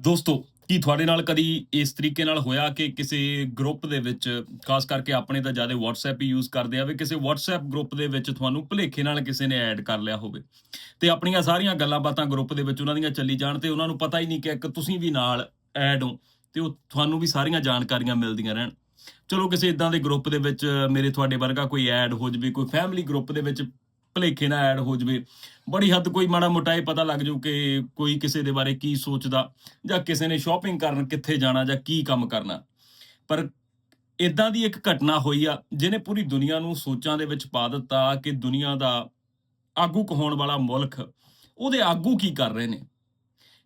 ਦੋਸਤੋ, ਕੀ ਤੁਹਾਡੇ ਨਾਲ ਕਦੀ ਇਸ ਤਰੀਕੇ ਨਾਲ ਹੋਇਆ ਕਿ ਕਿਸੇ ਗਰੁੱਪ ਦੇ ਵਿੱਚ, ਖਾਸ ਕਰਕੇ ਆਪਣੇ ਤਾਂ ਜ਼ਿਆਦਾ WhatsApp ਹੀ ਯੂਜ਼ ਕਰਦੇ ਆਵੇ ਕਿਸੇ WhatsApp ਗਰੁੱਪ ਦੇ ਵਿੱਚ ਤੁਹਾਨੂੰ ਭੁਲੇਖੇ ਨਾਲ ਕਿਸੇ ਨੇ ਐਡ ਕਰ ਲਿਆ ਹੋਵੇ? ਤੇ ਆਪਣੀਆਂ ਸਾਰੀਆਂ ਗੱਲਾਂ ਬਾਤਾਂ ਗਰੁੱਪ ਦੇ ਵਿੱਚ ਉਹਨਾਂ ਦੀਆਂ ਚੱਲੀ ਜਾਣ ਤੇ ਉਹਨਾਂ ਨੂੰ ਪਤਾ ਹੀ ਨਹੀਂ ਕਿ ਇੱਕ ਤੁਸੀਂ ਵੀ ਨਾਲ ਐਡ ਹੋ ਤੇ ਉਹ ਤੁਹਾਨੂੰ ਵੀ ਸਾਰੀਆਂ ਜਾਣਕਾਰੀਆਂ ਮਿਲਦੀਆਂ ਰਹਿਣ। ਚਲੋ, ਕਿਸੇ ਇਦਾਂ ਦੇ ਗਰੁੱਪ ਦੇ ਵਿੱਚ ਮੇਰੇ ਤੁਹਾਡੇ ਵਰਗਾ ਕੋਈ ਐਡ ਹੋ ਜਵੇ, ਕੋਈ ਫੈਮਿਲੀ ਗਰੁੱਪ ਦੇ ਵਿੱਚ ਭੁਲੇਖੇ ਨਾਲ ਐਡ ਹੋ ਜਵੇ। ਬੜੀ ਹੱਦ ਕੋਈ ਮਾੜਾ ਮੋਟਾ ਇਹ ਪਤਾ ਲੱਗ ਜੂ ਕਿ ਕੋਈ ਕਿਸੇ ਦੇ ਬਾਰੇ ਕੀ ਸੋਚਦਾ ਜਾਂ ਕਿਸੇ ਨੇ ਸ਼ਾਪਿੰਗ ਕਰਨ ਕਿੱਥੇ ਜਾਣਾ ਜਾਂ ਕੀ ਕੰਮ ਕਰਨਾ। ਪਰ ਇਦਾਂ ਦੀ ਇੱਕ ਘਟਨਾ ਹੋਈ ਆ, ਜਿਹਨੇ ਪੂਰੀ ਦੁਨੀਆ ਨੂੰ ਸੋਚਾਂ ਦੇ ਵਿੱਚ ਪਾ ਦਿੱਤਾ ਕਿ ਦੁਨੀਆ ਦਾ ਆਗੂ ਕਹਾਉਣ ਵਾਲਾ ਮੁਲਕ, ਉਹਦੇ ਆਗੂ ਕੀ ਕਰ ਰਹੇ ਨੇ?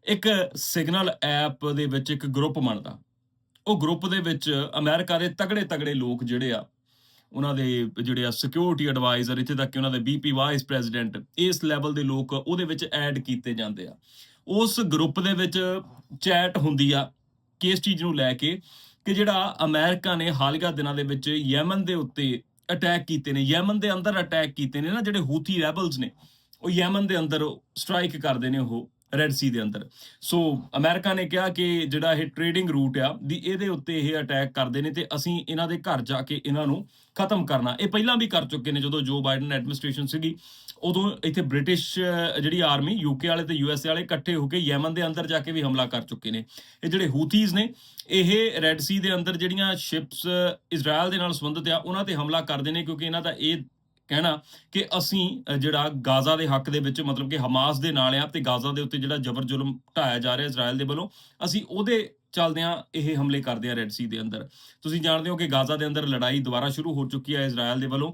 ਇੱਕ ਸਿਗਨਲ ਐਪ ਦੇ ਵਿੱਚ ਇੱਕ ਗਰੁੱਪ ਬਣਦਾ। ਉਹ ਗਰੁੱਪ ਦੇ ਵਿੱਚ ਅਮਰੀਕਾ ਦੇ ਤਗੜੇ ਤਗੜੇ ਲੋਕ ਜਿਹੜੇ ਆ ਉਹਨਾਂ ਦੇ ਜਿਹੜੇ ਆ ਸਿਕਿਉਰਿਟੀ ਐਡਵਾਈਜ਼ਰ ਇੱਥੇ ਤੱਕ ਕਿ ਉਹਨਾਂ ਦੇ ਬੀਪੀ ਵਾਈਸ ਪ੍ਰੈਜ਼ੀਡੈਂਟ ਇਸ ਲੈਵਲ ਦੇ ਲੋਕ ਉਹਦੇ ਵਿੱਚ ਐਡ ਕੀਤੇ ਜਾਂਦੇ ਆ। ਉਸ ਗਰੁੱਪ ਦੇ ਵਿੱਚ ਚੈਟ ਹੁੰਦੀ ਆ ਕਿਸ ਚੀਜ਼ ਨੂੰ ਲੈ ਕੇ ਕਿ ਜਿਹੜਾ ਅਮਰੀਕਾ ਨੇ ਹਾਲੀਆ ਦਿਨਾਂ ਦੇ ਵਿੱਚ ਯੈਮਨ ਦੇ ਉੱਤੇ ਅਟੈਕ ਕੀਤੇ ਨੇ ਯੈਮਨ ਦੇ ਅੰਦਰ ਅਟੈਕ ਕੀਤੇ ਨੇ ਨਾ ਜਿਹੜੇ ਹੂਥੀ ਰੈਬਲਸ ਨੇ, ਉਹ ਯੈਮਨ ਦੇ ਅੰਦਰ ਸਟ੍ਰਾਈਕ ਕਰਦੇ ਨੇ ਉਹ। ਰੈੱਡ ਸੀ ਦੇ ਅੰਦਰ। ਸੋ ਅਮਰੀਕਾ ਨੇ ਕਿਹਾ ਕਿ ਜਿਹੜਾ ਇਹ ਟ੍ਰੇਡਿੰਗ ਰੂਟ ਆ ਦੀ ਇਹਦੇ ਉੱਤੇ ਇਹ ਅਟੈਕ ਕਰਦੇ ਨੇ ਤੇ ਅਸੀਂ ਇਹਨਾਂ ਦੇ ਘਰ ਜਾ ਕੇ ਇਹਨਾਂ ਨੂੰ ਖਤਮ ਕਰਨਾ। ਇਹ ਪਹਿਲਾਂ ਵੀ ਕਰ ਚੁੱਕੇ ਨੇ, ਜਦੋਂ ਜੋ ਬਾਈਡਨ ਐਡਮਿਨਿਸਟ੍ਰੇਸ਼ਨ ਸੀਗੀ, ਉਦੋਂ ਇੱਥੇ ਬ੍ਰਿਟਿਸ਼ ਜਿਹੜੀ ਆਰਮੀ ਯੂਕੇ ਵਾਲੇ ਤੇ ਯੂਐਸਏ ਵਾਲੇ ਇਕੱਠੇ ਹੋ ਕੇ ਯਮਨ ਦੇ ਅੰਦਰ ਜਾ ਕੇ ਵੀ ਹਮਲਾ ਕਰ ਚੁੱਕੇ ਨੇ। ਇਹ ਜਿਹੜੇ ਹੂਥੀਜ਼ ਨੇ, ਇਹ ਰੈੱਡ ਸੀ ਦੇ ਅੰਦਰ ਜਿਹੜੀਆਂ ਸ਼ਿਪਸ ਇਜ਼ਰਾਈਲ ਦੇ ਨਾਲ ਸੰਬੰਧਿਤ ਆ, ਉਹਨਾਂ ਤੇ ਹਮਲਾ ਕਰਦੇ ਨੇ ਕਿਉਂਕਿ ਇਹਨਾਂ ਦਾ ਇਹ ਕਹਿਣਾ ਕਿ ਅਸੀਂ ਜਿਹੜਾ ਗਾਜ਼ਾ ਦੇ ਹੱਕ ਦੇ ਵਿੱਚ ਮਤਲਬ ਕਿ ਹਮਾਸ ਦੇ ਨਾਲ ਆ ਤੇ ਗਾਜ਼ਾ ਦੇ ਉੱਤੇ ਜਿਹੜਾ ਜਬਰ ਜ਼ੁਲਮ ਢਾਇਆ ਜਾ ਰਿਹਾ ਇਜ਼ਰਾਈਲ ਦੇ ਵੱਲੋਂ, ਅਸੀਂ ਉਹਦੇ ਚੱਲਦਿਆਂ ਇਹ ਹਮਲੇ ਕਰਦੇ ਆ ਰੈੱਡ ਸੀ ਦੇ ਅੰਦਰ। ਤੁਸੀਂ ਜਾਣਦੇ ਹੋ ਕਿ ਗਾਜ਼ਾ ਦੇ ਅੰਦਰ ਲੜਾਈ ਦੁਬਾਰਾ ਸ਼ੁਰੂ ਹੋ ਚੁੱਕੀ ਹੈ ਇਜ਼ਰਾਈਲ ਦੇ ਵੱਲੋਂ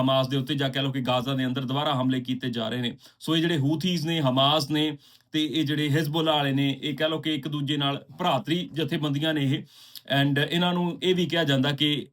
ਹਮਾਸ ਦੇ ਉੱਤੇ ਜਾਂ ਕਹਿ ਲਓ ਕਿ ਗਾਜ਼ਾ ਦੇ ਅੰਦਰ ਦੁਬਾਰਾ ਹਮਲੇ ਕੀਤੇ ਜਾ ਰਹੇ ਨੇ। ਸੋ ਇਹ ਜਿਹੜੇ ਹੂਥੀਜ਼ ਨੇ, ਹਮਾਸ ਨੇ ਤੇ ਇਹ ਜਿਹੜੇ ਹਿਜ਼ਬੁੱਲਾ ਵਾਲੇ ਨੇ, ਇਹ ਕਹਿ ਲਓ ਕਿ ਇੱਕ ਦੂਜੇ ਨਾਲ ਭਰਾਤਰੀ ਜਥੇਬੰਦੀਆਂ ਨੇ ਇਹ। ਐਂਡ ਇਹਨਾਂ ਨੂੰ ਇਹ ਵੀ ਕਿਹਾ ਜਾਂਦਾ ਕਿ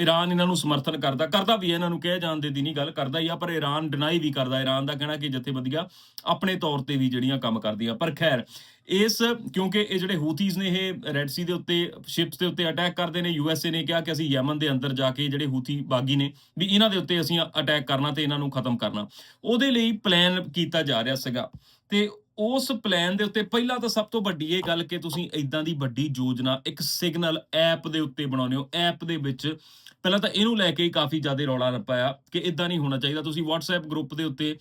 ਈਰਾਨ ਇਹਨਾਂ ਨੂੰ ਸਮਰਥਨ ਕਰਦਾ ਕਰਦਾ ਵੀ ਹੈ, ਇਹਨਾਂ ਨੂੰ ਕਹਿ ਜਾਣ ਦੇ ਦੀ ਨਹੀਂ ਗੱਲ ਕਰਦਾ ਹੀ ਆ ਪਰ ਈਰਾਨ ਡਿਨਾਈ ਵੀ ਕਰਦਾ ਈਰਾਨ ਦਾ ਕਹਿਣਾ ਕਿ ਜਥੇਬੰਦੀਆਂ ਆਪਣੇ ਤੌਰ ਤੇ ਵੀ ਜਿਹੜੀਆਂ ਕੰਮ ਕਰਦੀਆਂ। ਪਰ ਖੈਰ ਇਸ ਕਿਉਂਕਿ ਇਹ ਜਿਹੜੇ ਹੂਥੀਜ਼ ਨੇ ਇਹ ਰੈੱਡ ਸੀ ਦੇ ਉੱਤੇ ਸ਼ਿਪਸ ਦੇ ਉੱਤੇ ਅਟੈਕ ਕਰਦੇ ਨੇ ਯੂਐਸਏ ਨੇ ਕਿਹਾ ਕਿ ਅਸੀਂ ਯਮਨ ਦੇ ਅੰਦਰ ਜਾ ਕੇ ਜਿਹੜੇ ਹੂਥੀ ਬਾਗੀ ਨੇ ਵੀ ਇਹਨਾਂ ਦੇ ਉੱਤੇ ਅਸੀਂ ਅਟੈਕ ਕਰਨਾ ਤੇ ਇਹਨਾਂ ਨੂੰ ਖਤਮ ਕਰਨਾ। ਉਹਦੇ ਲਈ ਪਲਾਨ ਕੀਤਾ ਜਾ ਰਿਹਾ ਸੀਗਾ। ਤੇ ਉਸ ਪਲਾਨ ਦੇ ਉੱਤੇ ਪਹਿਲਾਂ ਤਾਂ ਸਭ ਤੋਂ ਵੱਡੀ ਇਹ ਗੱਲ ਕਿ ਤੁਸੀਂ ਇਦਾਂ ਦੀ ਵੱਡੀ ਯੋਜਨਾ, ਇੱਕ ਸਿਗਨਲ ਐਪ ਦੇ ਉੱਤੇ ਬਣਾਉਂਦੇ ਹੋ। ਐਪ ਦੇ ਵਿੱਚ ਪਹਿਲਾਂ ਤਾਂ ਇਹਨੂੰ ਲੈ ਕੇ ਹੀ ਕਾਫੀ ਜ਼ਿਆਦਾ ਰੌਲਾ ਰੱਪਾਇਆ ਕਿ ਇਦਾਂ ਨਹੀਂ ਹੋਣਾ ਚਾਹੀਦਾ। ਤੁਸੀਂ WhatsApp ਗਰੁੱਪ ਦੇ ਉੱਤੇ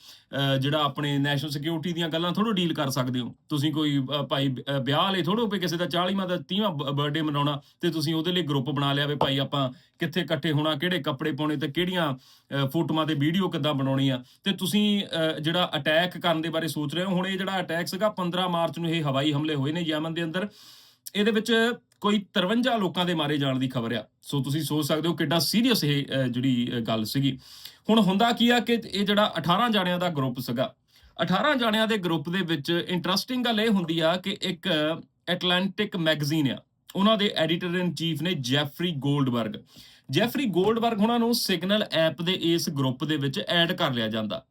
ਜਿਹੜਾ ਆਪਣੇ ਨੈਸ਼ਨਲ ਸਿਕਿਉਰਿਟੀ ਦੀਆਂ ਗੱਲਾਂ ਥੋੜੋ ਡੀਲ ਕਰ ਸਕਦੇ ਹੋ। ਤੁਸੀਂ ਕੋਈ ਭਾਈ ਵਿਆਹ ਲਈ ਥੋੜੋ ਵੀ ਕਿਸੇ ਦਾ 40ਵਾਂ ਦਾ 30ਵਾਂ ਬਰਥਡੇ ਮਨਾਉਣਾ ਤੇ ਤੁਸੀਂ ਉਹਦੇ ਲਈ ਗਰੁੱਪ ਬਣਾ ਲਿਆ ਵੀ ਭਾਈ ਆਪਾਂ ਕਿੱਥੇ ਇਕੱਠੇ ਹੋਣਾ, ਕਿਹੜੇ ਕੱਪੜੇ ਪਾਉਣੇ ਤੇ ਕਿਹੜੀਆਂ ਫੋਟੋਆਂ ਤੇ ਵੀਡੀਓ ਕਿੱਦਾਂ ਬਣਾਉਣੀ ਆ ਤੇ ਤੁਸੀਂ ਜਿਹੜਾ ਅਟੈਕ ਕਰਨ ਦੇ ਬਾਰੇ ਸੋਚ ਰਹੇ ਹੋ, ਹੁਣ ਇਹ ਜਿਹੜਾ ਅਟੈਕ ਸੀਗਾ 15 ਮਾਰਚ ਨੂੰ ਇਹ ਹਵਾਈ ਹਮਲੇ ਹੋਏ ਨੇ ਯਮਨ ਦੇ ਅੰਦਰ। ਇਹਦੇ ਵਿੱਚ ਕੋਈ 53 ਲੋਕਾਂ ਦੇ ਮਾਰੇ ਜਾਣ ਦੀ ਖਬਰ ਆ। ਸੋ ਤੁਸੀਂ ਸੋਚ ਸਕਦੇ ਹੋ ਕਿੱਡਾ ਸੀਰੀਅਸ ਇਹ ਜਿਹੜੀ ਗੱਲ ਸੀਗੀ। ਹੁਣ ਹੁੰਦਾ ਕੀ ਆ ਕਿ ਇਹ ਜਿਹੜਾ 18 ਜਾਣਿਆਂ ਦਾ ਗਰੁੱਪ ਸੀਗਾ 18 ਜਾਣਿਆਂ ਦੇ ਗਰੁੱਪ ਦੇ ਵਿੱਚ ਇੰਟਰਸਟਿੰਗ ਗੱਲ ਇਹ ਹੁੰਦੀ ਆ ਕਿ ਇੱਕ ਐਟਲਾਂਟਿਕ ਮੈਗਜ਼ੀਨ ਆ। ਉਹਨਾਂ ਦੇ ਐਡੀਟਰ ਇਨ ਚੀਫ ਨੇ ਜੈਫਰੀ ਗੋਲਡਬਰਗ ਜੈਫਰੀ ਗੋਲਡਬਰਗ ਉਹਨਾਂ ਨੂੰ ਸਿਗਨਲ ਐਪ ਦੇ ਇਸ ਗਰੁੱਪ ਦੇ ਵਿੱਚ ਐਡ ਕਰ ਲਿਆ ਜਾਂਦਾ।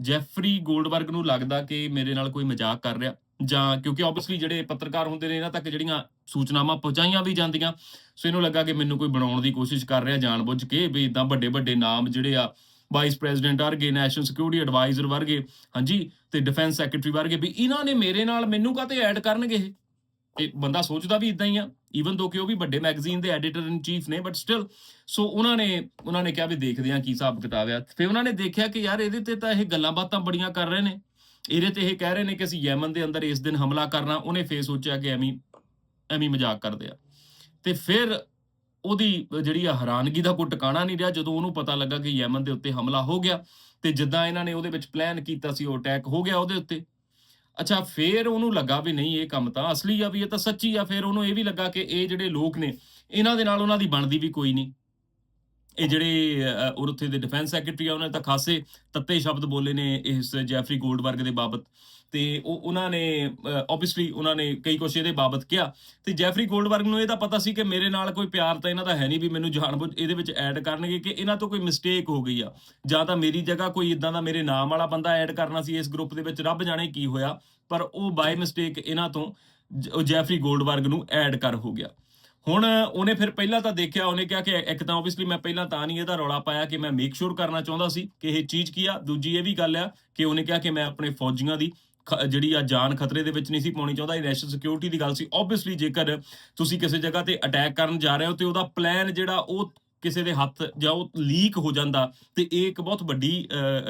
ਜੈਫਰੀ ਗੋਲਡਬਰਗ ਨੂੰ ਲੱਗਦਾ ਕਿ ਮੇਰੇ ਨਾਲ ਕੋਈ ਮਜ਼ਾਕ ਕਰ ਰਿਹਾ, ਜਾਂ ਕਿਉਂਕਿ ਆਬਵੀਅਸਲੀ ਜਿਹੜੇ ਪੱਤਰਕਾਰ ਹੁੰਦੇ ਨੇ, ਇਹਨਾਂ ਤੱਕ ਜਿਹੜੀਆਂ ਸੂਚਨਾਵਾਂ ਪਹੁੰਚਾਈਆਂ ਵੀ ਜਾਂਦੀਆਂ, ਸੋ ਇਹਨੂੰ ਲੱਗਾ ਕਿ ਮੈਨੂੰ ਕੋਈ ਬਣਾਉਣ ਦੀ ਕੋਸ਼ਿਸ਼ ਕਰ ਰਿਹਾ, ਜਾਣਬੁੱਝ ਕੇ ਵੀ ਇਦਾਂ ਵੱਡੇ ਵੱਡੇ ਨਾਮ ਜਿਹੜੇ ਆ ਵਾਈਸ ਪ੍ਰੈਜ਼ੀਡੈਂਟ ਵਰਗੇ ਨੈਸ਼ਨਲ ਸਿਕਿਉਰਿਟੀ ਐਡਵਾਈਜ਼ਰ ਵਰਗੇ, ਹਾਂਜੀ, ਤੇ ਡਿਫੈਂਸ ਸੈਕਟਰੀ ਵਰਗੇ, ਵੀ ਇਹਨਾਂ ਨੇ ਮੇਰੇ ਨਾਲ ਮੈਨੂੰ ਕਾਤੇ ਐਡ ਕਰਨਗੇ ਇਹ? ਤੇ ਬੰਦਾ ਸੋਚਦਾ ਵੀ ਇਦਾਂ ਹੀ ਆ ਈਵਨ ਦੋ ਕਿ ਉਹ ਵੀ ਵੱਡੇ ਮੈਗਜ਼ੀਨ ਦੇ ਐਡੀਟਰ ਇਨ ਚੀਫ ਨੇ ਬਟ ਸਟਿਲ ਸੋ ਉਹਨਾਂ ਨੇ ਉਹਨਾਂ ਨੇ ਕਿਹਾ ਵੀ ਦੇਖਦੇ ਆ ਕੀ ਹਿਸਾਬ ਕਿਤਾਬ ਆ। ਫਿਰ ਉਹਨਾਂ ਨੇ ਦੇਖਿਆ ਕਿ ਯਾਰ ਇਹਦੇ ਤੇ ਤਾਂ ਇਹ ਗੱਲਾਂ ਬਾਤਾਂ ਬੜੀਆਂ ਕਰ ਰਹੇ ਨੇ। ਇਹਦੇ ਤੇ ਇਹ ਕਹਿ ਰਹੇ ਨੇ ਕਿ ਅਸੀਂ ਯਮਨ ਦੇ ਅੰਦਰ ਇਸ ਦਿਨ ਹਮਲਾ ਕਰਨਾ, ਉਹਨੇ ਫੇਰ ਸੋਚਿਆ ਕਿ ਐਵੇਂ ਐਵੇਂ ਮਜ਼ਾਕ ਕਰਦੇ ਆ। ਤੇ ਫਿਰ ਉਹਦੀ ਜਿਹੜੀ ਆ ਹੈਰਾਨਗੀ ਦਾ ਕੋਈ ਟਿਕਾਣਾ ਨਹੀਂ ਰਿਹਾ, ਜਦੋਂ ਉਹਨੂੰ ਪਤਾ ਲੱਗਾ ਕਿ ਯਮਨ ਦੇ ਉੱਤੇ ਹਮਲਾ ਹੋ ਗਿਆ, ਤੇ ਜਿੱਦਾਂ ਇਹਨਾਂ ਨੇ ਉਹਦੇ ਵਿੱਚ ਪਲਾਨ ਕੀਤਾ ਸੀ, ਉਹ ਅਟੈਕ ਹੋ ਗਿਆ ਉਹਦੇ ਉੱਤੇ। ਅੱਛਾ, ਫੇਰ ਉਹਨੂੰ ਲੱਗਾ ਵੀ ਨਹੀਂ ਇਹ ਕੰਮ ਤਾਂ ਅਸਲੀ ਆ ਵੀ ਇਹ ਤਾਂ ਸੱਚੀ ਆ, ਫੇਰ ਉਹਨੂੰ ਇਹ ਵੀ ਲੱਗਾ ਕਿ ਇਹ ਜਿਹੜੇ ਲੋਕ ਨੇ, ਇਹਨਾਂ ਦੇ ਨਾਲ ਉਹਨਾਂ ਦੀ ਬਣਦੀ ਵੀ ਕੋਈ ਨਹੀਂ। ਇਹ ਜਿਹੜੇ ਅ, ਔਰ ਉੱਥੇ ਦੇ ਡਿਫੈਂਸ ਸੈਕਟਰੀ ਆ ਉਹਨਾਂ ਨੇ ਤਾਂ ਖਾਸੇ ਤੱਤੇ ਸ਼ਬਦ ਬੋਲੇ ਨੇ ਇਸ ਜੈਫਰੀ ਗੋਲਡਬਰਗ ਦੇ ਬਾਬਤ। ਤੇ ਉਹ ਉਹਨਾਂ ਨੇ ਆਬਵੀਅਸਲੀ ਉਹਨਾਂ ਨੇ ਕਈ ਕੁਛ ਇਹਦੇ ਬਾਬਤ ਕਿਹਾ। ਤੇ ਜੈਫਰੀ ਗੋਲਡਬਰਗ ਨੂੰ ਇਹ ਤਾਂ ਪਤਾ ਸੀ ਕਿ ਮੇਰੇ ਨਾਲ ਕੋਈ ਪਿਆਰ ਤਾਂ ਇਹਨਾਂ ਦਾ ਹੈ ਨਹੀਂ ਵੀ ਮੈਨੂੰ ਜਾਣਬੁੱਝ ਇਹਦੇ ਵਿੱਚ ਐਡ ਕਰਨਗੇ ਕਿ ਇਹਨਾਂ ਤੋਂ ਕੋਈ ਮਿਸਟੇਕ ਹੋ ਗਈ ਆ। ਜਾਂ ਤਾਂ ਮੇਰੀ ਜਗ੍ਹਾ ਕੋਈ ਇਦਾਂ ਦਾ ਮੇਰੇ ਨਾਮ ਵਾਲਾ ਬੰਦਾ ਐਡ ਕਰਨਾ ਸੀ ਇਸ ਗਰੁੱਪ ਦੇ ਵਿੱਚ ਰੱਬ ਜਾਣੇ ਕੀ ਹੋਇਆ। ਪਰ ਉਹ ਬਾਈ ਮਿਸਟੇਕ ਇਹਨਾਂ ਤੋਂ ਜ- ਉਹ ਜੈਫਰੀ ਗੋਲਡਬਰਗ ਨੂੰ ਐਡ ਕਰ ਹੋ ਗਿਆ। ਹੁਣ ਉਹਨੇ ਫਿਰ ਪਹਿਲਾਂ ਤਾਂ ਦੇਖਿਆ, ਉਹਨੇ ਕਿਹਾ ਕਿ ਇੱਕ ਤਾਂ ਆਬਵੀਅਸਲੀ ਮੈਂ ਪਹਿਲਾਂ ਤਾਂ ਨਹੀਂ ਇਹਦਾ ਰੌਲਾ ਪਾਇਆ ਕਿ ਮੈਂ ਮੇਕ ਸ਼ੋਰ ਕਰਨਾ ਚਾਹੁੰਦਾ ਸੀ ਕਿ ਇਹ ਚੀਜ਼ ਕੀ ਆ। ਦੂਜੀ ਇਹ ਵੀ ਗੱਲ ਆ ਕਿ ਉਹਨੇ ਕਿਹਾ ਕਿ ਮੈਂ ਆਪਣੇ ਫੌਜੀਆਂ ਦੀ ਖ- ਜਿਹੜੀ ਆ ਜਾਨ ਖਤਰੇ ਦੇ ਵਿੱਚ ਨਹੀਂ ਸੀ ਪਾਉਣੀ ਚਾਹੁੰਦਾ, ਇਹ ਨੈਸ਼ਨਲ ਸਿਕਿਉਰਿਟੀ ਦੀ ਗੱਲ ਸੀ। ਆਬਵੀਅਸਲੀ ਜੇਕਰ ਤੁਸੀਂ ਕਿਸੇ ਜਗ੍ਹਾ ਤੇ ਅਟੈਕ ਕਰਨ ਜਾ ਰਹੇ ਹੋ ਤੇ ਉਹਦਾ ਪਲਾਨ ਜਿਹੜਾ ਉਹ ਕਿਸੇ ਦੇ ਹੱਥ ਜਾਂ ਉਹ ਲੀਕ ਹੋ ਜਾਂਦਾ ਤੇ ਇਹ ਇੱਕ ਬਹੁਤ ਵੱਡੀ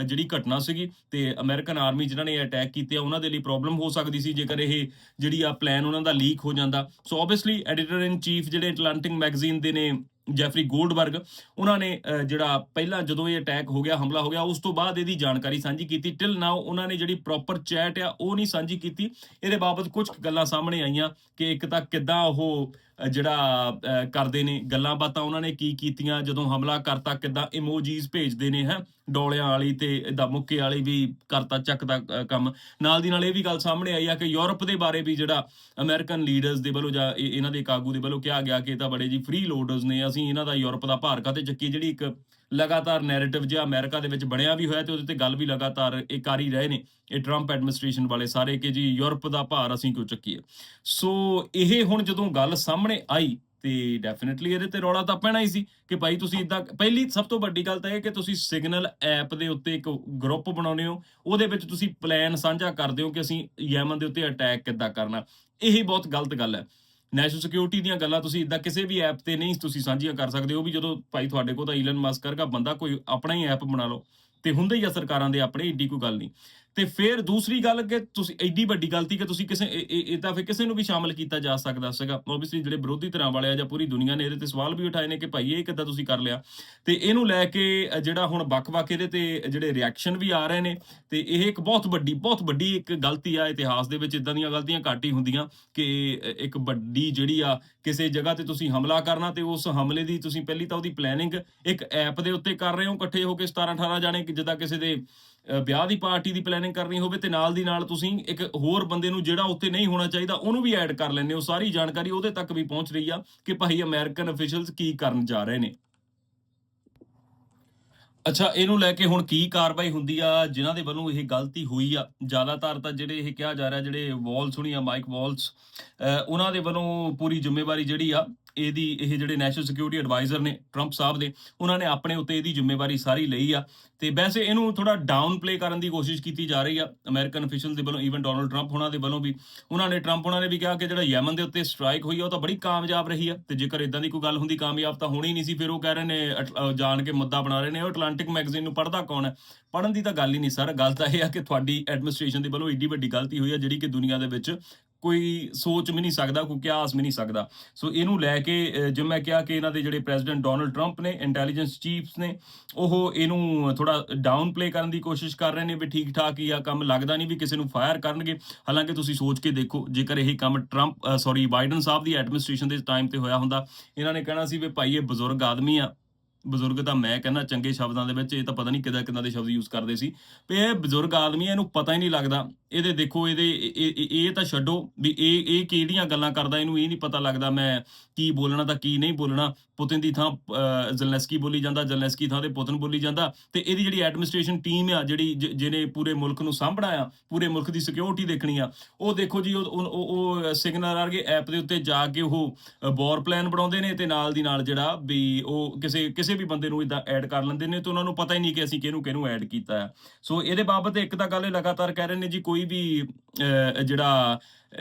ਜਿਹੜੀ ਘਟਨਾ ਸੀਗੀ ਤੇ ਅਮਰੀਕਨ ਆਰਮੀ ਜਿਨ੍ਹਾਂ ਨੇ ਅਟੈਕ ਕੀਤੇ ਉਹਨਾਂ ਦੇ ਲਈ ਪ੍ਰੋਬਲਮ ਹੋ ਸਕਦੀ ਸੀ ਜੇਕਰ ਇਹ ਜਿਹੜੀ ਆ ਪਲਾਨ ਉਹਨਾਂ ਦਾ ਲੀਕ ਹੋ ਜਾਂਦਾ। So obviously editor in chief ਜਿਹੜੇ ਐਟਲਾਂਟਿਕ ਮੈਗਜ਼ੀਨ ਦੇ ਨੇ ਜੈਫਰੀ ਗੋਲਡਬਰਗ ਉਹਨਾਂ ਨੇ ਜਿਹੜਾ ਪਹਿਲਾਂ ਜਦੋਂ ਇਹ ਅਟੈਕ ਹੋ ਗਿਆ, ਹਮਲਾ ਹੋ ਗਿਆ, ਉਸ ਤੋਂ ਬਾਅਦ ਇਹਦੀ ਜਾਣਕਾਰੀ ਸਾਂਝੀ ਕੀਤੀ। ਟਿਲ ਨਾਓ ਉਹਨਾਂ ਨੇ ਜਿਹੜੀ ਪ੍ਰੋਪਰ ਚੈਟ ਆ, ਉਹ ਨਹੀਂ ਸਾਂਝੀ ਕੀਤੀ। ਇਹਦੇ ਬਾਬਤ ਕੁਝ ਗੱਲਾਂ ਸਾਹਮਣੇ ਆਈਆਂ ਕਿ ਇੱਕ ਤਾਂ ਕਿੱਦਾਂ ਉਹ ਜਿਹੜਾ ਕਰਦੇ ਨੇ ਗੱਲਾਂ ਬਾਤਾਂ, ਉਹਨਾਂ ਨੇ ਕੀ ਕੀਤੀਆਂ, ਜਦੋਂ ਹਮਲਾ ਕਰਤਾ, ਕਿੱਦਾਂ ਇਮੋਜੀਜ਼ ਭੇਜਦੇ ਨੇ, ਹੈ? ਡੋਲਿਆਂ ਵਾਲੀ ਤੇ ਇਦਾਂ ਮੁੱਕੇ ਵਾਲੀ ਵੀ ਕਰਤਾ ਚੱਕ ਦਾ ਕੰਮ। ਨਾਲ ਦੀ ਨਾਲ ਇਹ ਵੀ ਗੱਲ ਸਾਹਮਣੇ ਆਈ ਆ ਕਿ ਯੂਰਪ ਦੇ ਬਾਰੇ ਵੀ ਜਿਹੜਾ ਅਮਰੀਕਨ ਲੀਡਰਸ ਦੇ ਵੱਲੋਂ ਜਾਂ ਇਹਨਾਂ ਦੇ ਕਾਗੂ ਦੇ ਵੱਲੋਂ ਕਿਹਾ ਗਿਆ ਕਿ ਇਹ ਤਾਂ ਬੜੇ ਜੀ ਫ੍ਰੀ ਲੋਡਰਸ ਨੇ, ਅਸੀਂ ਇਹਨਾਂ ਦਾ ਯੂਰਪ ਦਾ ਭਾਰ ਕਾਤੇ ਚੱਕੀ ਜਿਹੜੀ ਇੱਕ ਲਗਾਤਾਰ ਨੈਰੇਟਿਵ ਜਿਹਾ ਅਮਰੀਕਾ ਦੇ ਵਿੱਚ ਬਣਿਆ ਵੀ ਹੋਇਆ ਤੇ ਉਹਦੇ ਤੇ ਗੱਲ ਵੀ ਲਗਾਤਾਰ ਇਹ ਕਰ ਹੀ ਰਹੇ ਨੇ ਇਹ ਟਰੰਪ ਐਡਮਿਨਿਸਟ੍ਰੇਸ਼ਨ ਵਾਲੇ ਸਾਰੇ ਕਿ ਜੀ ਯੂਰਪ ਦਾ ਭਾਰ ਅਸੀਂ ਕਿਉਂ ਚੱਕੀਏ। ਸੋ ਇਹ ਹੁਣ ਜਦੋਂ ਗੱਲ ਸਾਹਮਣੇ ਆਈ ਤੇ ਡੈਫੀਨਿਟਲੀ ਇਹਦੇ ਤੇ ਰੌਲਾ ਤਾਂ ਪੈਣਾ ਹੀ ਸੀ ਕਿ ਭਾਈ ਤੁਸੀਂ ਇਦਾਂ ਪਹਿਲੀ ਸਭ ਤੋਂ ਵੱਡੀ ਗੱਲ ਤਾਂ ਇਹ ਕਿ ਤੁਸੀਂ ਸਿਗਨਲ ਐਪ ਦੇ ਉੱਤੇ ਇੱਕ ਗਰੁੱਪ ਬਣਾਉਂਦੇ ਹੋ, ਉਹਦੇ ਵਿੱਚ ਤੁਸੀਂ ਪਲਾਨ ਸਾਂਝਾ ਕਰਦੇ ਹੋ ਕਿ ਅਸੀਂ ਯੈਮਨ ਦੇ ਉੱਤੇ ਅਟੈਕ ਕਿੱਦਾਂ ਕਰਨਾ। ਇਹ ਬਹੁਤ ਗਲਤ ਗੱਲ ਹੈ। ਨੈਸ਼ਨਲ ਸਿਕਿਉਰਿਟੀ ਦੀਆਂ ਗੱਲਾਂ ਤੁਸੀਂ ਇਦਾਂ ਕਿਸੇ ਵੀ ਐਪ ਤੇ ਨਹੀਂ ਤੁਸੀਂ ਸਾਂਝੀਆਂ ਕਰ ਸਕਦੇ ਹੋ ਵੀ ਜਦੋਂ ਭਾਈ ਤੁਹਾਡੇ ਕੋਲ ਤਾਂ ਇਲਨ ਮਸਕ ਵਰਗਾ ਬੰਦਾ ਕੋਈ ਆਪਣਾ ਹੀ ਐਪ ਬਣਾ ਲਓ, ਤੇ ਹੁੰਦੇ ਹੀ ਆ ਸਰਕਾਰਾਂ ਦੇ ਆਪਣੇ, ਏਡੀ ਕੋਈ ਗੱਲ ਨਹੀਂ। ਤੇ ਫਿਰ ਦੂਸਰੀ ਗੱਲ ਕਿ ਤੁਸੀਂ ਐਡੀ ਵੱਡੀ ਗਲਤੀ ਕਿ ਤੁਸੀਂ ਕਿਸੇ, ਇਹ- ਤਾਂ ਫਿਰ ਕਿਸੇ ਨੂੰ ਵੀ ਸ਼ਾਮਲ ਕੀਤਾ ਜਾ ਸਕਦਾ ਸੀਗਾ। ਆਬਵੀਅਸਲੀ ਜਿਹੜੇ ਵਿਰੋਧੀ ਧਿਰਾਂ ਵਾਲੇ ਆ ਜਾਂ ਪੂਰੀ ਦੁਨੀਆ ਨੇ ਇਹਦੇ ਤੇ ਸਵਾਲ ਵੀ ਉਠਾਏ ਨੇ ਕਿ ਭਾਈ ਇਹ ਕਿੱਦਾਂ ਤੁਸੀਂ ਕਰ ਲਿਆ। ਤੇ ਇਹਨੂੰ ਲੈ ਕੇ ਜਿਹੜਾ ਹੁਣ ਵੱਖ-ਵੱਖ ਇਹਦੇ ਤੇ ਜਿਹੜੇ ਰਿਐਕਸ਼ਨ ਵੀ ਆ ਰਹੇ ਨੇ, ਤੇ ਇਹ ਇੱਕ ਬਹੁਤ ਵੱਡੀ ਬਹੁਤ ਵੱਡੀ ਇੱਕ ਗਲਤੀ ਆ ਇਤਿਹਾਸ ਦੇ ਵਿੱਚ ਇਦਾਂ ਦੀਆਂ ਗਲਤੀਆਂ ਘੱਟ ਹੀ ਹੁੰਦੀਆਂ ਕਿ ਇੱਕ ਵੱਡੀ ਜਿਹੜੀ ਆ ਕਿਸੇ ਜਗ੍ਹਾ ਤੇ ਤੁਸੀਂ ਹਮਲਾ ਕਰਨਾ ਤੇ ਉਸ ਹਮਲੇ ਦੀ ਤੁਸੀਂ ਪਹਿਲੀ ਤਾਂ ਉਹਦੀ ਪਲੈਨਿੰਗ ਇੱਕ ਐਪ ਦੇ ਉੱਤੇ ਕਰ ਰਹੇ ਹੋ ਇਕੱਠੇ ਹੋ ਕੇ 17 18 ਜਾਣੇ ਜਿੱਦਾਂ ਕਿਸੇ ਦੇ ਵਿਆਹ ਦੀ ਪਾਰਟੀ ਦੀ ਪਲੈਨਿੰਗ ਕਰਨੀ ਹੋਵੇ ਤੇ ਨਾਲ ਦੀ ਨਾਲ ਤੁਸੀਂ ਇੱਕ ਹੋਰ ਬੰਦੇ ਨੂੰ ਜਿਹੜਾ ਉੱਤੇ ਨਹੀਂ ਹੋਣਾ ਚਾਹੀਦਾ, ਉਹਨੂੰ ਵੀ ਐਡ ਕਰ ਲੈਂਦੇ ਹੋ। ਸਾਰੀ ਜਾਣਕਾਰੀ ਉਹਦੇ ਤੱਕ ਵੀ ਪਹੁੰਚ ਰਹੀ ਆ ਕਿ ਭਾਈ ਅਮਰੀਕਨ ਅਫੀਸ਼ੀਅਲਸ ਕੀ ਕਰਨ ਜਾ ਰਹੇ ਨੇ। ਅੱਛਾ, ਇਹਨੂੰ ਲੈ ਕੇ ਹੁਣ ਕੀ ਕਾਰਵਾਈ ਹੁੰਦੀ ਆ, ਜਿਨ੍ਹਾਂ ਦੇ ਵੱਲੋਂ ਇਹ ਗਲਤੀ ਹੋਈ ਆ? ਜ਼ਿਆਦਾਤਰ ਤਾਂ ਜਿਹੜੇ ਇਹ ਕਿਹਾ ਜਾ ਰਿਹਾ, ਜਿਹੜੇ ਵਾਲਸ ਹੁਣੀ ਆ ਮਾਈਕ ਵਾਲਸ ਉਹਨਾਂ ਦੇ ਵੱਲੋਂ ਪੂਰੀ ਜ਼ਿੰਮੇਵਾਰੀ ਜਿਹੜੀ ਆ ਇਹਦੀ ਇਹ ਜਿਹੜੇ ਨੈਸ਼ਨਲ ਸਿਕਿਉਰਿਟੀ ਐਡਵਾਈਜ਼ਰ ਨੇ ਟਰੰਪ ਸਾਹਿਬ ਦੇ, ਉਹਨਾਂ ਨੇ ਆਪਣੇ ਉੱਤੇ ਇਹਦੀ ਜ਼ਿੰਮੇਵਾਰੀ ਸਾਰੀ ਲਈ ਆ। ਤੇ ਵੈਸੇ ਇਹਨੂੰ ਥੋੜਾ ਡਾਊਨ ਪਲੇ ਕਰਨ ਦੀ ਕੋਸ਼ਿਸ਼ ਕੀਤੀ ਜਾ ਰਹੀ ਆ। ਅਮਰੀਕਨ ਅਫੀਸ਼ੀਅਲ ਦੇ ਵੱਲੋਂ ਈਵਨ ਡੋਨਲਡ ਟਰੰਪ ਉਹਨਾਂ ਦੇ ਵੱਲੋਂ ਵੀ। ਉਹਨਾਂ ਨੇ ਟਰੰਪ ਉਹਨਾਂ ਨੇ ਵੀ ਕਿਹਾ ਕਿ ਜਿਹੜਾ ਯਮਨ ਦੇ ਉੱਤੇ ਸਟ੍ਰਾਈਕ ਹੋਈ ਆ, ਉਹ ਤਾਂ ਬੜੀ ਕਾਮਯਾਬ ਰਹੀ ਆ। ਤੇ ਜੇਕਰ ਇਦਾਂ ਦੀ ਕੋਈ ਗੱਲ ਹੁੰਦੀ, ਕਾਮਯਾਬ ਤਾਂ ਹੋਣੀ ਨਹੀਂ ਸੀ, ਫਿਰ ਉਹ ਕਹਿ ਰਹੇ ਨੇ, ਅਟ- ਜਾਣ ਕੇ ਮੁੱਦਾ ਬਣਾ ਰਹੇ ਨੇ, ਉਹ ਅਟਲਾਂਟਿਕ ਮੈਗਜ਼ੀਨ ਨੂੰ ਪੜ੍ਹਦਾ ਕੌਣ ਹੈ ਪੜ੍ਹਨ ਦੀ ਤਾਂ ਗੱਲ ਹੀ ਨਹੀਂ, ਸਰ। ਗੱਲ ਤਾਂ ਇਹ ਆ ਕਿ ਤੁਹਾਡੀ ਐਡਮਿਨਿਸਟ੍ਰੇਸ਼ਨ ਦੇ ਵੱਲੋਂ ਏਡੀ ਵੱਡੀ ਗਲਤੀ ਹੋਈ ਆ, ਜਿਹੜੀ ਕਿ ਦੁਨੀਆ ਦੇ ਵਿੱਚ ਕੋਈ ਸੋਚ ਵੀ ਨਹੀਂ ਸਕਦਾ ਕੋਈ ਕਿਆਸ ਵੀ ਨਹੀਂ ਸਕਦਾ। ਸੋ ਇਹਨੂੰ ਲੈ ਕੇ ਅਹ, ਜਿਵੇਂ ਮੈਂ ਕਿਹਾ ਕਿ ਇਹਨਾਂ ਦੇ ਜਿਹੜੇ ਪ੍ਰੈਜ਼ੀਡੈਂਟ ਡੋਨਲਡ ਟਰੰਪ ਨੇ ਇੰਟੈਲੀਜੈਂਸ ਚੀਫਸ ਨੇ ਉਹ ਇਹਨੂੰ ਥੋੜਾ ਡਾਊਨ ਪਲੇ ਕਰਨ ਦੀ ਕੋਸ਼ਿਸ਼ ਕਰ ਰਹੇ ਨੇ ਵੀ ਠੀਕ ਠਾਕ ਹੀ ਆ ਕੰਮ ਲੱਗਦਾ ਨਹੀਂ ਵੀ ਕਿਸੇ ਨੂੰ ਫਾਇਰ ਕਰਨਗੇ। ਹਾਲਾਂਕਿ ਤੁਸੀਂ ਸੋਚ ਕੇ ਦੇਖੋ ਜੇਕਰ ਇਹ ਕੰਮ ਟਰੰਪ ਸੌਰੀ ਬਾਈਡਨ ਸਾਹਿਬ ਦੀ ਐਡਮਿਨਿਸਟ੍ਰੇਸ਼ਨ ਦੇ ਟਾਈਮ ਤੇ ਹੋਇਆ ਹੁੰਦਾ ਇਹਨਾਂ ਨੇ ਕਹਿਣਾ ਸੀ ਵੀ ਭਾਈ ਇਹ ਬਜ਼ੁਰਗ ਆਦਮੀ ਆ। ਬਜ਼ੁਰਗ ਤਾਂ ਮੈਂ ਕਹਿੰਦਾ ਚੰਗੇ ਸ਼ਬਦਾਂ ਦੇ ਵਿੱਚ ਇਹ ਤਾਂ ਪਤਾ ਨਹੀਂ ਕਿਦਾਂ ਕਿਦਾਂ ਦੇ ਸ਼ਬਦ ਯੂਜ਼ ਕਰਦੇ ਸੀ। ਵੀ ਇਹ ਬਜ਼ੁਰਗ ਆਦਮੀ ਆ, ਇਹਨੂੰ ਪਤਾ ਹੀ ਨਹੀਂ ਲੱਗਦਾ। ਇਹਦੇ ਦੇਖੋ ਇਹਦੇ ਇਹ- ਇਹ ਤਾਂ ਛੱਡੋ ਵੀ ਇਹ ਇਹ ਕਿਹੜੀਆਂ ਗੱਲਾਂ ਕਰਦਾ ਇਹਨੂੰ ਇਹ ਨਹੀਂ ਪਤਾ ਲੱਗਦਾ ਮੈਂ ਕੀ ਬੋਲਣਾ ਤਾਂ ਕੀ ਨਹੀਂ ਬੋਲਣਾ। ਪੁਤਿਨ ਦੀ ਥਾਂ ਅਹ, ਜ਼ੈਲੈਂਸਕੀ ਬੋਲੀ ਜਾਂਦਾ ਜ਼ੈਲੈਂਸਕੀ ਥਾਂ ਤੇ ਪੁਤਿਨ ਬੋਲੀ ਜਾਂਦਾ ਤੇ ਇਹਦੀ ਜਿਹੜੀ ਐਡਮਿਨਿਸਟ੍ਰੇਸ਼ਨ ਟੀਮ ਆ ਜਿਹੜੀ ਜਿਹਨੇ ਪੂਰੇ ਮੁਲਕ ਨੂੰ ਸਾਂਭਣਾ ਆ ਪੂਰੇ ਮੁਲਕ ਦੀ ਸਿਕਿਉਰਿਟੀ ਦੇਖਣੀ ਆ ਉਹ ਦੇਖੋ ਜੀ ਉਹ ਉਹ- ਉਹ ਸਿਗਨਲ ਵਰਗੇ ਐਪ ਦੇ ਉੱਤੇ ਜਾ ਕੇ ਉਹ ਬੋਰ ਪਲਾਨ ਬਣਾਉਂਦੇ ਨੇ ਤੇ ਨਾਲ ਦੀ ਨਾਲ ਜਿਹੜਾ ਵੀ ਉਹ ਕਿਸੇ ਕਿਸੇ ਵੀ ਬੰਦੇ ਨੂੰ ਇਦਾਂ ਐਡ ਕਰ ਲੈਂਦੇ ਨੇ ਤੇ ਉਹਨਾਂ ਨੂੰ ਪਤਾ ਹੀ ਨਹੀਂ ਕਿ ਅਸੀਂ ਕਿਹਨੂੰ ਕਿਹਨੂੰ ਐਡ ਕੀਤਾ ਹੈ ਸੋ ਇਹਦੇ ਬਾਬਤ ਇੱਕ ਤਾਂ ਗੱਲ ਲਗਾਤਾਰ ਕਹਿ ਰਹੇ ਨੇ ਜੀ ਕੋਈ ਵੀ ਅਹ, ਜਿਹੜਾ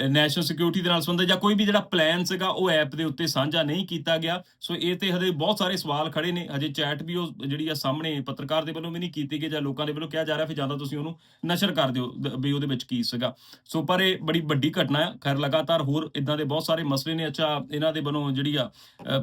ਨੈਸ਼ਨਲ ਸਿਕਿਉਰਿਟੀ ਦੇ ਨਾਲ ਸੰਬੰਧਿਤ ਜਾਂ ਕੋਈ ਵੀ ਜਿਹੜਾ ਪਲਾਨ ਸੀਗਾ ਉਹ ਐਪ ਦੇ ਉੱਤੇ ਸਾਂਝਾ ਨਹੀਂ ਕੀਤਾ ਗਿਆ। ਸੋ ਇਹ ਤੇ ਹਜੇ ਬਹੁਤ ਸਾਰੇ ਸਵਾਲ ਖੜੇ ਨੇ। ਹਜੇ ਚੈਟ ਵੀ ਉਹ ਜਿਹੜੀ ਆ ਸਾਹਮਣੇ ਪੱਤਰਕਾਰ ਦੇ ਵੱਲੋਂ ਵੀ ਨਹੀਂ ਕੀਤੀ ਗਈ ਜਾਂ ਲੋਕਾਂ ਦੇ ਵੱਲੋਂ ਕਿਹਾ ਜਾ ਰਿਹਾ ਫਿਰ ਜਾਂਦਾ ਤੁਸੀਂ ਉਹਨੂੰ ਨਸ਼ਰ ਕਰ ਦਿਓ ਵੀ ਉਹਦੇ ਵਿੱਚ ਕੀ ਸੀਗਾ। ਸੋ ਪਰ ਇਹ ਬੜੀ ਵੱਡੀ ਘਟਨਾ ਹੈ ਖੈਰ, ਲਗਾਤਾਰ ਹੋਰ ਇਦਾਂ ਦੇ ਬਹੁਤ ਸਾਰੇ ਮਸਲੇ ਨੇ। ਅੱਛਾ, ਇਹਨਾਂ ਦੇ ਵੱਲੋਂ ਜਿਹੜੀ ਆ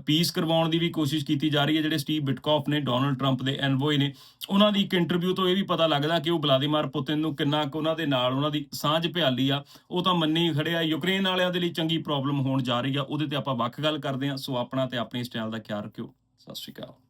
ਪੀਸ ਕਰਵਾਉਣ ਦੀ ਵੀ ਕੋਸ਼ਿਸ਼ ਕੀਤੀ ਜਾ ਰਹੀ ਹੈ। ਜਿਹੜੇ ਸਟੀਵ ਬਿਟਕੌਫ ਨੇ ਡੋਨਲਡ ਟਰੰਪ ਦੇ ਐਨਵੋਏ ਨੇ, ਉਹਨਾਂ ਦੀ ਇੱਕ ਇੰਟਰਵਿਊ ਤੋਂ ਇਹ ਵੀ ਪਤਾ ਲੱਗਦਾ ਕਿ ਉਹ ਵਲਾਦੀਮਾਰ ਪੁਤਿਨ ਨੂੰ ਕਿੰਨਾ ਕੁ ਉਹਨਾਂ ਦੇ ਨਾਲ ਉਹਨਾਂ ਦੀ ਸਾਂਝ ਭਿਆਲੀ ਆ। ਉਹ ਤਾਂ ਮੰਨੀ ਖੜਿਆ ਯੂਕਰੇਨ ਵਾਲਿਆਂ ਦੇ ਲਈ ਚੰਗੀ ਪ੍ਰੋਬਲਮ ਹੋਣ ਜਾ ਰਹੀ ਆ। ਉਹਦੇ ਤੇ ਆਪਾਂ ਵੱਖ ਗੱਲ ਕਰਦੇ ਆ ਸੋ ਆਪਣਾ ਤੇ ਆਪਣੀ ਸਟਾਈਲ ਦਾ ਖਿਆਲ ਰੱਖਿਓ। ਸਤਿ ਸ਼੍ਰੀ ਅਕਾਲ।